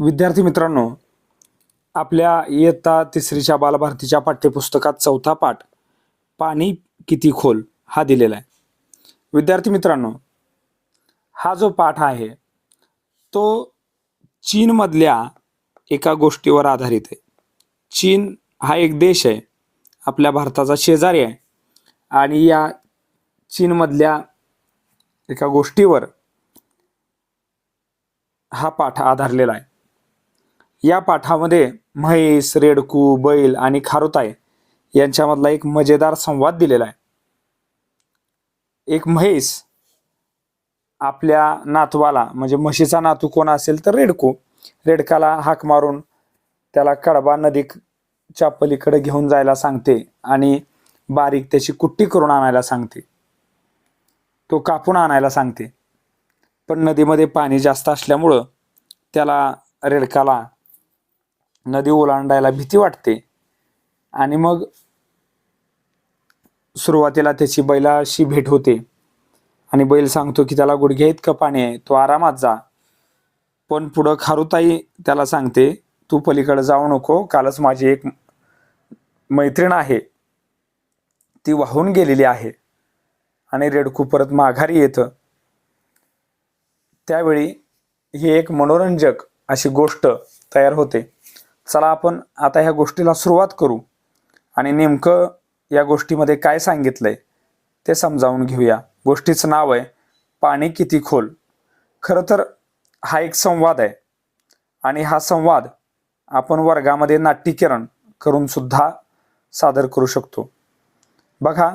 विद्यार्थी मित्रांनो आपल्या इयत्ता तिसरीच्या बालभारतीच्या पाठ्यपुस्तकात चौथा पाठ पाणी किती खोल हा दिलेला आहे. विद्यार्थी मित्रांनो हा जो पाठ आहे तो चीनमधल्या एका गोष्टीवर आधारित आहे. चीन हा एक देश आहे आपल्या भारताचा शेजारी आहे आणि या चीनमधल्या एका गोष्टीवर हा पाठ आधारलेला आहे. या पाठामध्ये म्हैस रेडकू बैल आणि खारुताय यांच्यामधला एक मजेदार संवाद दिलेला आहे. एक म्हैस आपल्या नातवाला म्हणजे म्हशीचा नातू कोण असेल तर रेडकू. रेडकाला हाक मारून त्याला कडबा नदीच्या पलीकडे घेऊन जायला सांगते आणि बारीक त्याची कुट्टी करून आणायला सांगते. तो कापून आणायला सांगते. पण नदीमध्ये पाणी जास्त असल्यामुळं त्याला रेडकाला नदी ओलांडायला भीती वाटते. आणि मग सुरुवातीला त्याची बैलाशी भेट होते. आणि बैल सांगतो की त्याला गुडघ्या इतकं पाणी आहे? तो आरामात जा. पण पुढं खारुताई त्याला सांगते तू पलीकडे जाऊ नको. कालच माझी एक मैत्रीण आहे. ती वाहून गेलेली आहे. आणि रेडकू परत माघारी येतं. त्यावेळी ही एक मनोरंजक अशी गोष्ट तयार होते. चला आपण आता ह्या गोष्टीला सुरुवात करू आणि नेमकं या गोष्टीमध्ये काय सांगितलंय ते समजावून घेऊया. गोष्टीचं नाव आहे पाणी किती खोल? खरं तर हा एक संवाद आहे आणि हा संवाद आपण वर्गामध्ये नाट्यकरण करून सुद्धा सादर करू शकतो. बघा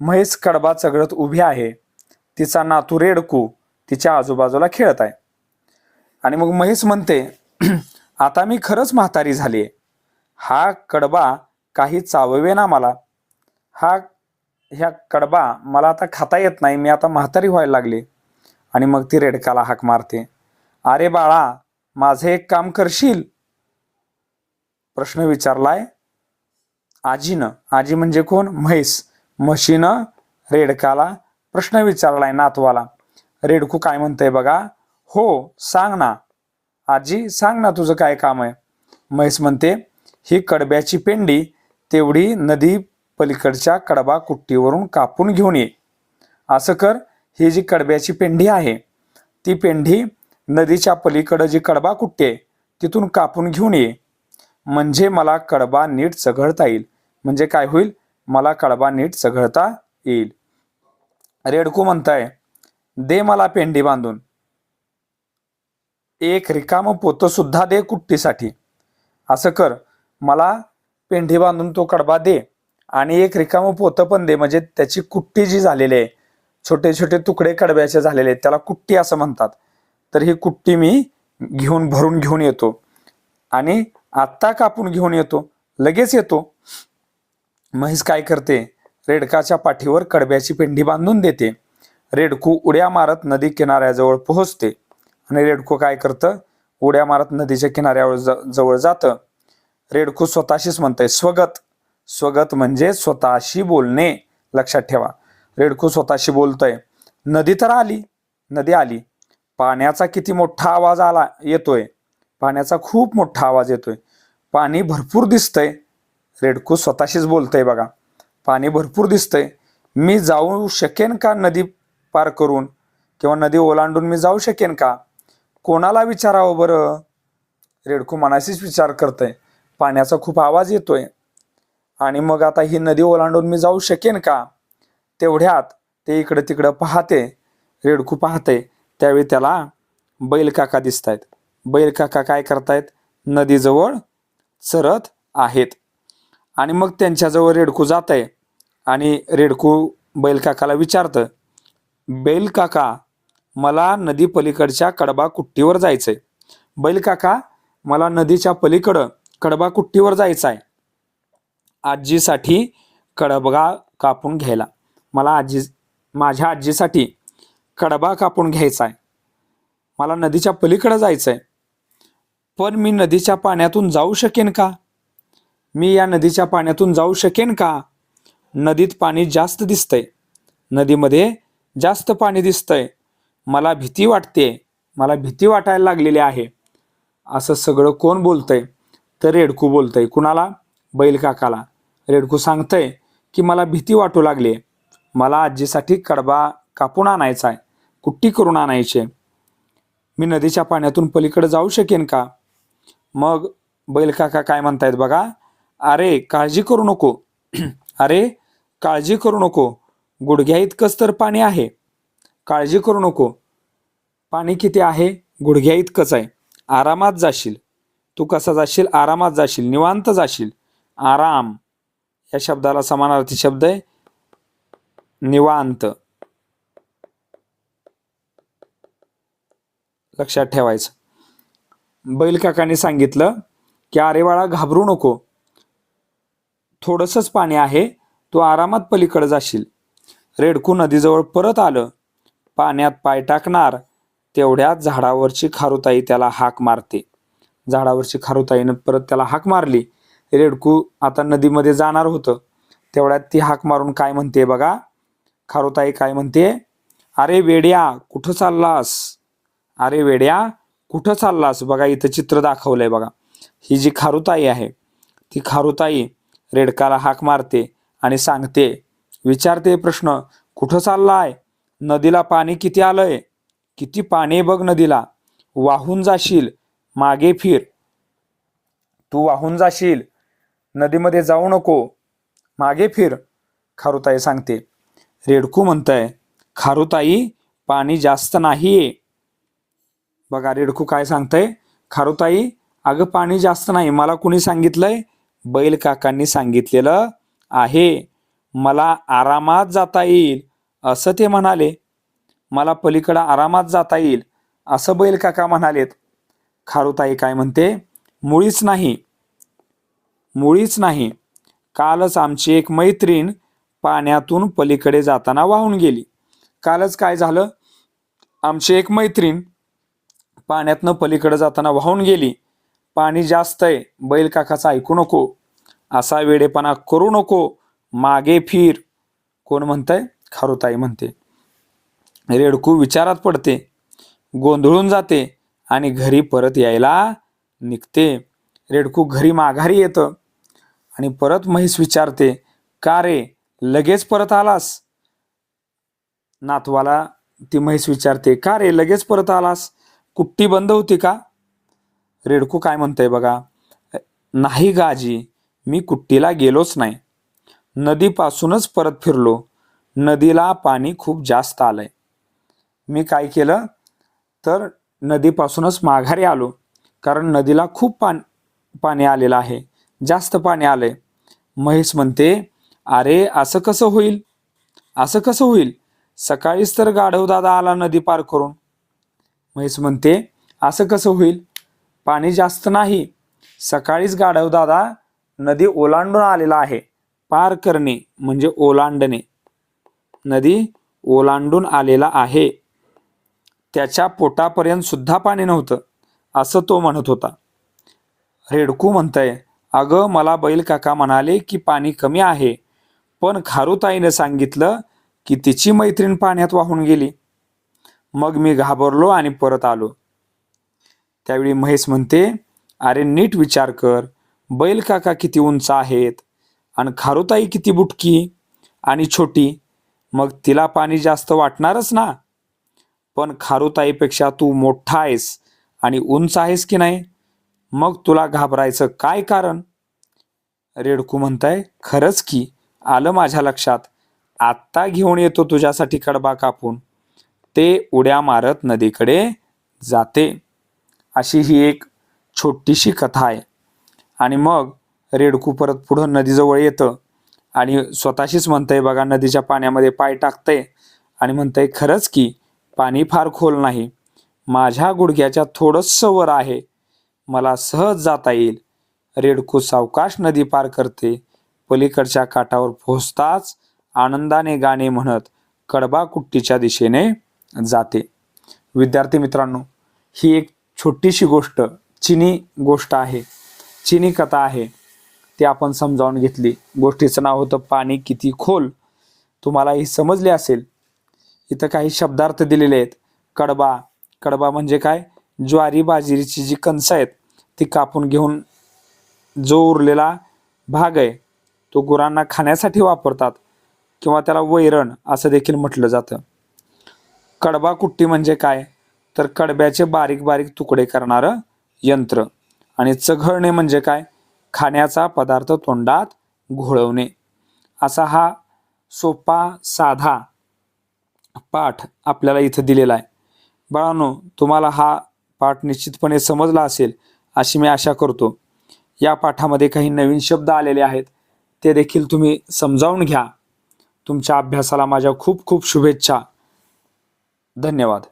म्हैस कडबा चगळत उभी आहे तिचा नातू रेडकू तिच्या आजूबाजूला खेळत आहे. आणि मग म्हैस म्हणते आता मी खरंच म्हातारी झाली आहे हा कडबा काही चाववे ना मला. हा ह्या कडबा मला आता खाता येत नाही. मी आता म्हातारी व्हायला लागली. आणि मग ती रेडकाला हाक मारते. अरे बाळा माझं एक काम करशील? प्रश्न विचारलाय आजीनं. आजी म्हणजे कोण? म्हैस. म्हशीनं रेडकाला प्रश्न विचारलाय नातवाला. रेडकू काय म्हणतंय बघा. हो सांग ना. आजी सांग ना तुझं काय काम आहे. म्हैस म्हणते ही कडब्याची पेंडी तेवढी नदी पलीकडच्या कडबा कुट्टीवरून कापून घेऊन ये. असं कर ही जी कडब्याची पेंढी आहे ती पेंढी नदीच्या पलीकडं जी कडबा कुट्टी आहे तिथून कापून घेऊन ये. म्हणजे मला कडबा नीट चघळता येईल. म्हणजे काय होईल? मला कडबा नीट चघळता येईल. रेडकू म्हणताय दे मला पेंडी बांधून. एक रिकाम पोतं सुद्धा दे कुट्टीसाठी. असं कर. मला पेंढी बांधून तो कडबा दे आणि एक रिकामं पोतं पण दे. म्हणजे त्याची कुट्टी जी झालेली आहे छोटे छोटे तुकडे कडब्याचे झालेले आहेत त्याला कुट्टी असं म्हणतात. तर ही कुट्टी मी घेऊन भरून घेऊन येतो. आणि आत्ता कापून घेऊन येतो. लगेच येतो. म्हैस काय करते? रेडकाच्या पाठीवर कडब्याची पेंढी बांधून देते. रेडकू उड्या मारत नदी किनाऱ्याजवळ पोहोचते. आणि रेडकू काय करतं? उड्या मारत नदीच्या किनाऱ्यावर ज- जवळ जातं. रेडकू स्वतःशीच म्हणतंय स्वगत. स्वगत म्हणजे स्वतःशी बोलणे. लक्षात ठेवा. रेडकू स्वतःशी बोलतंय नदी तर आली. नदी आली. पाण्याचा किती मोठा आवाज आला येतोय. पाण्याचा खूप मोठा आवाज येतोय. पाणी भरपूर दिसतंय. रेडको स्वतःशीच बोलतंय बघा. पाणी भरपूर दिसतंय. मी जाऊ शकेन का नदी पार करून? किंवा नदी ओलांडून मी जाऊ शकेन का? कोणाला विचारावं बरं? रेडकू मनाशीच विचार करतंय. पाण्याचा खूप आवाज येतोय. आणि मग आता ही नदी ओलांडून मी जाऊ शकेन का? तेवढ्यात ते इकडं तिकडं पाहते. रेडकू पाहते. त्यावेळी त्याला बैलकाका दिसत आहेत बैलकाका काय करतायत? नदीजवळ चरत आहेत. आणि मग त्यांच्याजवळ रेडकू जात आहे आणि रेडकू बैलकाकाला विचारतं बैल काका मला नदी पलीकडच्या कडबा कुट्टीवर जायचंय. बैल काका मला नदीच्या पलीकडं कडबा कुट्टीवर जायचं आहे आजीसाठी कडबा कापून घ्यायला. मला आजी माझ्या आजीसाठी कडबा कापून घ्यायचा आहे मला नदीच्या पलीकडं जायचं आहे पण मी नदीच्या पाण्यातून जाऊ शकेन का? मी या नदीच्या पाण्यातून जाऊ शकेन का? नदीत पाणी जास्त दिसतंय. नदीमध्ये जास्त पाणी दिसतंय. मला भीती वाटते मला भीती वाटायला लागलेली आहे. असं सगळं कोण बोलतंय? तर रेडकू बोलतंय. कुणाला? बैल काकाला रेडकू सांगतंय की मला भीती वाटू लागली मला आजीसाठी कडबा कापून आणायचा आहे. कुट्टी करून आणायची मी नदीच्या पाण्यातून पलीकडे जाऊ शकेन का? मग बैल काका काय म्हणतायत बघा? अरे काळजी करू नको. अरे काळजी करू नको. गुडघ्या इतकंच तर पाणी आहे. काळजी करू नको. पाणी किती आहे? गुडघ्या इतकंच आहे. आरामात जाशील. तू कसा जाशील? आरामात जाशील. निवांत जाशील. आराम. या शब्दाला समानार्थी शब्द आहे. निवांत. लक्षात ठेवायचं. बैलकाकाने सांगितलं की अरे बाळा घाबरू नको. थोडंसंच पाणी आहे. तू आरामात पलीकडे जाशील. रेडकू नदीजवळ परत आलं. पाण्यात पाय टाकणार तेवढ्यात झाडावरची खारुताई त्याला हाक मारते. झाडावरची खारुताईनं परत त्याला हाक मारली. रेडकू आता नदीमध्ये जाणार होतं. तेवढ्यात ती हाक मारून काय म्हणते बघा? खारुताई काय म्हणते? अरे वेड्या कुठं चाललास? अरे वेड्या कुठं चाललास? बघा इथं चित्र दाखवलंय बघा. ही जी खारुताई आहे ती खारुताई रेडकाला हाक मारते आणि सांगते विचारते प्रश्न कुठं चाललाय? नदीला पाणी किती आलंय? किती पाणी आहे बघ नदीला. वाहून जाशील मागे फिर. तू वाहून जाशील नदीमध्ये जाऊ नको मागे फिर खारुताई सांगते. रेडकू म्हणतंय खारुताई पाणी जास्त नाहीये. बघा रेडकू काय सांगतंय खारुताई अगं पाणी जास्त नाही मला कुणी सांगितलंय? बैल काकांनी सांगितलेलं आहे. मला आरामात जाता येईल. असं ते म्हणाले मला पलीकडं आरामात जाता येईल असं बैल काका म्हणालेत. खारुताई काय म्हणते मुळीच नाही. मुळीच नाही. कालच आमची एक मैत्रीण पाण्यातून पलीकडे जाताना वाहून गेली. कालच काय झालं? आमची एक मैत्रीण पाण्यातनं पलीकडे जाताना वाहून गेली. पाणी जास्त आहे बैल काकाचा ऐकू नको. असा वेडेपणा करू नको. मागे फिर. कोण म्हणतंय? खारुताई म्हणते. रेडकू विचारात पडते. गोंधळून जाते आणि घरी परत यायला निघते. रेडकू घरी माघारी येतं आणि परत म्हैस विचारते का रे लगेच परत आलास? नातवाला ती म्हैस विचारते का रे लगेच परत आलास? कुट्टी बंद होती का? रेडकू काय म्हणतंय बघा नाही गाजी मी कुट्टीला गेलोच नाही. नदीपासूनच परत फिरलो. नदीला पाणी खूप जास्त आलंय. मी काय केलं? तर नदीपासूनच माघारी आलो. कारण नदीला खूप पान पाणी आलेलं आहे. जास्त पाणी आलंय. महेश म्हणते अरे असं कसं होईल? असं कसं होईल? सकाळीच तर गाढव दादा आला नदी पार करून. महेश म्हणते असं कसं होईल? पाणी जास्त नाही. सकाळीच गाढव दादा नदी ओलांडून आलेला आहे. पार करणे म्हणजे ओलांडणे. नदी ओलांडून आलेला आहे. त्याच्या पोटापर्यंत सुद्धा पाणी नव्हतं असं तो म्हणत होता. रेडकू म्हणतंय अगं मला बैल काका म्हणाले की पाणी कमी आहे पण खारुताईनं सांगितलं की तिची मैत्रीण पाण्यात वाहून गेली. मग मी घाबरलो आणि परत आलो. त्यावेळी महेश म्हणते अरे नीट विचार कर. बैल काका किती उंच आहेत आणि खारुताई किती बुटकी आणि छोटी. मग तिला पाणी जास्त वाटणारच ना? पण खारुताईपेक्षा तू मोठा आहेस आणि उंच आहेस की नाही? मग तुला घाबरायचं काय कारण? रेडकू म्हणताय खरंच की. आलं माझ्या लक्षात. आत्ता घेऊन येतो तुझ्यासाठी कडबा कापून. ते उड्या मारत नदीकडे जाते. अशी ही एक छोटीशी कथा आहे. आणि मग रेडकू परत पुढं नदीजवळ येतं. आणि स्वतःशीच म्हणतंय बघा नदीच्या पाण्यामध्ये पाय टाकतंय. आणि म्हणतंय खरंच की पाणी फार खोल नाही. माझ्या गुडघ्याच्या थोडंसं वर आहे. मला सहज जाता येईल. रेडकू सावकाश नदी पार करते. पलीकडच्या काठावर पोहोचताच आनंदाने गाणे म्हणत कडबा कुट्टीच्या दिशेने जाते. विद्यार्थी मित्रांनो ही एक छोटीशी गोष्ट चिनी गोष्ट आहे. चिनी कथा आहे. ते आपण समजावून घेतली. गोष्टीचं नाव होतं पाणी किती खोल. तुम्हाला ही समजले असेल. इथं काही शब्दार्थ दिलेले आहेत. कडबा. कडबा म्हणजे काय? ज्वारी बाजरीची जी कणसं आहेत ती कापून घेऊन जो उरलेला भाग आहे तो गुरांना खाण्यासाठी वापरतात किंवा त्याला वैरण असं देखील म्हटलं जातं. कडबा कुट्टी म्हणजे काय? तर कडब्याचे बारीक बारीक तुकडे करणारं यंत्र. आणि चघळणे म्हणजे काय? खाण्याचा पदार्थ तोंडात घोळवणे. असा हा सोपा साधा पाठ आपल्याला इथं दिलेला आहे. बाळांनो तुम्हाला हा पाठ निश्चितपणे समजला असेल अशी मी आशा करतो. या पाठामध्ये काही नवीन शब्द आलेले आहेत ते देखील तुम्ही समजावून घ्या. तुमच्या अभ्यासाला माझ्या खूप खूप शुभेच्छा. धन्यवाद.